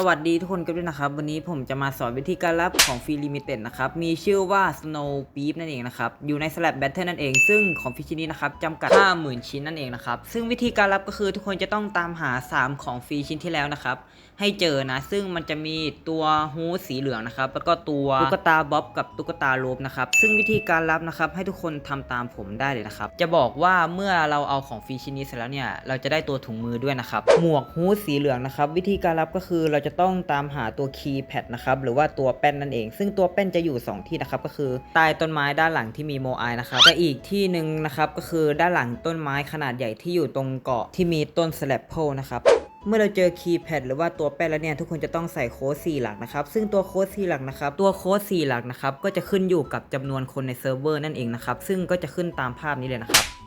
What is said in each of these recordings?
สวัสดีทุกคนกันด้วยนะครับ วันนี้ผมจะมาสอนวิธีการรับของฟรีลิมิเต็ดนะครับ มีชื่อว่า Snow Beep นั่นเองนะครับ อยู่ใน Slab Battle นั่นเอง ซึ่งของฟรีชิ้นนี้นะครับจำกัด 50,000 ชิ้นนั่นเองนะครับ ซึ่งวิธีการรับก็คือทุกคนจะต้องตามหา 3 ของฟรีชิ้นที่แล้วนะครับ ให้เจอนะ ซึ่งมันจะมีตัวฮูดสีเหลืองนะครับ แล้วก็ตัวตุ๊กตาบ๊อบกับตุ๊กตาโลบนะครับ ซึ่งวิธีการรับนะครับให้ทุกคนทำตามผมได้เลยนะครับ จะบอกว่าเมื่อเราเอาของฟรีชิ้นนี้เสร็จแล้วเนี่ย เราจะได้ตัวถุงมือด้วยนะครับ หมวกฮูสีเหลืองนะครับ วิธีการรับก็คือเราจะจะต้องตามหาตัวคีย์แพดนะครับหรือว่าตัวแป้นนั่นเอง ซึ่งตัวแป้นจะอยู่ 2 ที่นะครับก็คือใต้ต้นไม้ด้านหลังที่มีโมไอนะครับและอีกที่หนึ่งนะครับก็คือด้านหลังต้นไม้ขนาดใหญ่ที่อยู่ตรงเกาะที่มีต้นสแลปโพนะครับเมื่อเราเจอคีย์แพดหรือว่าตัวแป้นแล้วเนี่ยทุกคนจะต้องใส่โค้ด4หลักนะครับ ซึ่งตัวโค้ด4หลักนะครับ ตัวโค้ด4หลักนะครับก็จะขึ้นอยู่กับจำนวนคนในเซิร์ฟเวอร์นั่นเองนะครับ ซึ่งก็จะขึ้นตามภาพนี้เลยนะครับ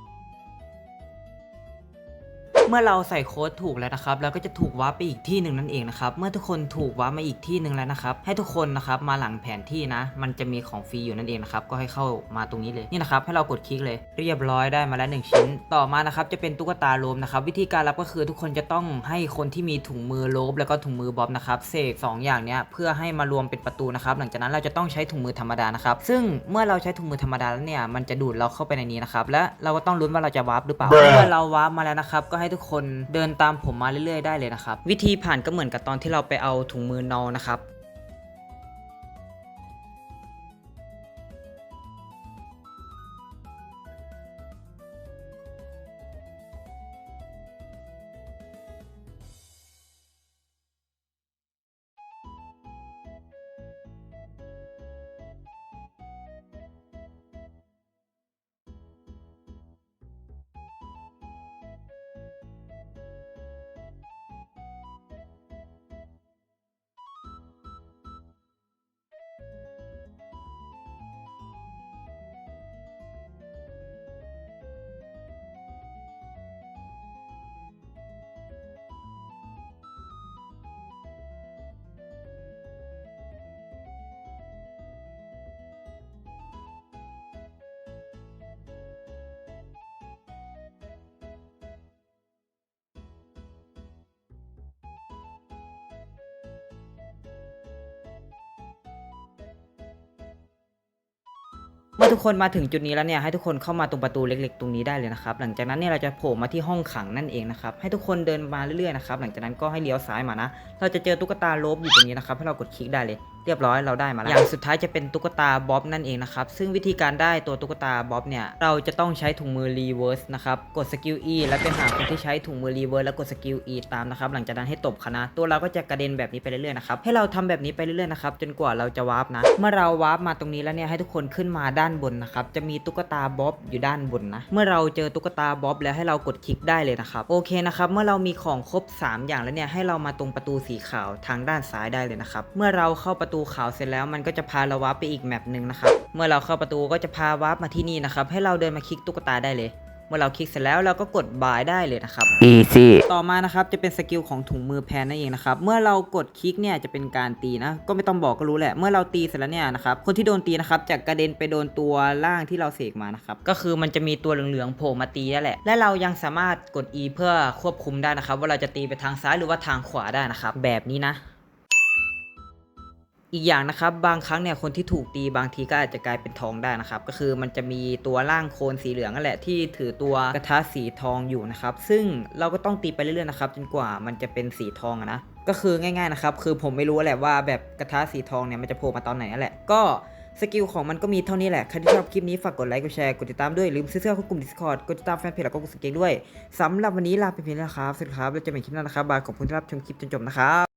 เมื่อเราใส่โค้ดถูกแล้วนะครับเราก็จะถูกวาร์ปไปอีกที่หนึ่งนั่นเองนะครับเมื่อทุกคนถูกวาร์ปมาอีกที่หนึ่งแล้วนะครับให้ทุกคนนะครับมาหลังแผนที่นะ มันจะมีของฟรีอยู่นั่นเองนะครับก็ให้เข้ามาตรงนี้เลยนี่นะครับให้เรากดคลิกเลย เรียบร้อยได้มาแล้วหนึ่งชิ้น ต่อมานะครับจะเป็นตุ๊กตาโลมนะครับวิธีการรับก็คือทุกคนจะต้องให้คนที่มีถุงมือโลบแล้วก็ถุงมือบ๊อบนะครับเสกสองอย่างเนี้ยเพื่อให้มารวมเป็นประตูนะครับหลังจากนั้นเราจะต้องใช้ถุงมือธรรมดานะครับซึ่งเมื่อเราใช้ถุงมือธรรมดาแล้วเนี่ยมันจะดูดเราเข้าไปในนี้นะครับและเราก็ต้องลุ้นว่าเราจะวาร์ปหรือเปล่า Bruh เมื่อเราวาร์ปมาแล้วนะครับก็ให้ทุกคนเดินตามผมมาเรื่อยๆได้เลยนะครับ วิธีผ่านก็เหมือนกับตอนที่เราไปเอาถุงมือนอนะครับ เมื่อทุกคนมาถึงจุดนี้แล้วเนี่ยให้ทุกคนเข้ามาตรงประตูเล็ก ๆ ตรงนี้ได้เลยนะครับหลังจากนั้นเนี่ยเราจะโผล่มาที่ห้องขังนั่นเองนะครับให้ทุกคนเดินมาเรื่อยๆนะครับหลังจากนั้นก็ให้เลี้ยวซ้ายมานะ เราจะเจอตุ๊กตาโลบอยู่ตรงนี้นะครับให้เรากดคลิกได้เลย เรียบร้อยเราได้มาแล้ว อย่างสุดท้ายจะเป็นตุ๊กตาบ๊อบนั่นเองนะครับ ซึ่งวิธีการได้ตัวตุ๊กตาบ๊อบเนี่ย เราจะต้องใช้ถุงมือรีเวิร์สนะครับ กดสกิล E แล้วไปหาคนที่ใช้ถุงมือรีเวิร์สแล้วกดสกิล E ตามนะครับ หลังจากนั้นให้ตบคณะตัวเราก็จะกระเด็นแบบนี้ไปเรื่อยๆนะครับ ให้เราทำแบบนี้ไปเรื่อยๆนะครับ จนกว่าเราจะวาร์ปนะ เมื่อเราวาร์ปมาตรงนี้แล้วเนี่ยให้ทุกคนขึ้นมาด้านบนนะครับ จะมีตุ๊กตาบ๊อบอยู่ด้านบนนะ เมื่อเราเจอตุ๊กตาบ๊อบแล้วให้เรากดคลิกได้เลยนะครับ โอเคนะครับ เมื่อเรามีของครบ 3 อย่างแล้วเนี่ยให้เรามาตรงประตูสีขาวทางด้านซ้ายได้เลยนะครับ เมื่อเราเข้าประตูขาวเสร็จแล้วมันก็จะพาเราวาร์ปไปอีกแมปหนึ่งนะครับ เมื่อเราเข้าประตูก็จะพาวาร์ปมาที่นี่นะครับ ให้เราเดินมาคลิกตุ๊กตาได้เลย เมื่อเราคลิกเสร็จแล้วเราก็กดบายได้เลยนะครับ easy ต่อมานะครับจะเป็นสกิลของถุงมือแพนนั่นเองนะครับ เมื่อเรากดคลิกเนี่ยจะเป็นการตีนะ ก็ไม่ต้องบอกก็รู้แหละ เมื่อเราตีเสร็จแล้วเนี่ยนะครับ คนที่โดนตีนะครับจะกระเด็นไปโดนตัวล่างที่เราเสกมานะครับ ก็คือมันจะมีตัวเหลืองๆโผล่มาตีนั่นแหละ และเรายังสามารถกด E เพื่อควบคุมได้นะครับ ว่าเราจะตีไปทางซ้ายหรือว่าทางขวาได้นะครับ แบบนี้นะ อีกอย่างนะครับบางครั้งเนี่ยคนที่ถูกตีบางทีก็อาจจะกลายเป็นทองได้นะครับก็คือมันจะมีตัวร่างโคนสีเหลืองนั่นแหละที่ถือตัวกระทะสีทองอยู่นะครับซึ่งเราก็ต้องตีไปเรื่อยๆนะครับจนกว่ามันจะเป็นสีทองนะก็คือง่ายๆนะครับคือผมไม่รู้แหละว่าแบบกระทะสีทองเนี่ยมันจะโผล่มาตอนไหนนั่นแหละก็สกิลของมันก็มีเท่านี้แหละ ใครที่ชอบคลิปนี้ฝากกดไลค์ กดแชร์ กดติดตามด้วย ลืมซื้อเสื้อเข้ากลุ่ม Discord กดติดตามแฟนเพจแล้วก็กดสเกตด้วย สำหรับวันนี้ลาไปเพียงเท่านี้นะครับ สวัสดีครับ แล้วเจอกันใหม่คลิปหน้านะครับ บายขอบคุณที่รับชมคลิปจนจบนะครับ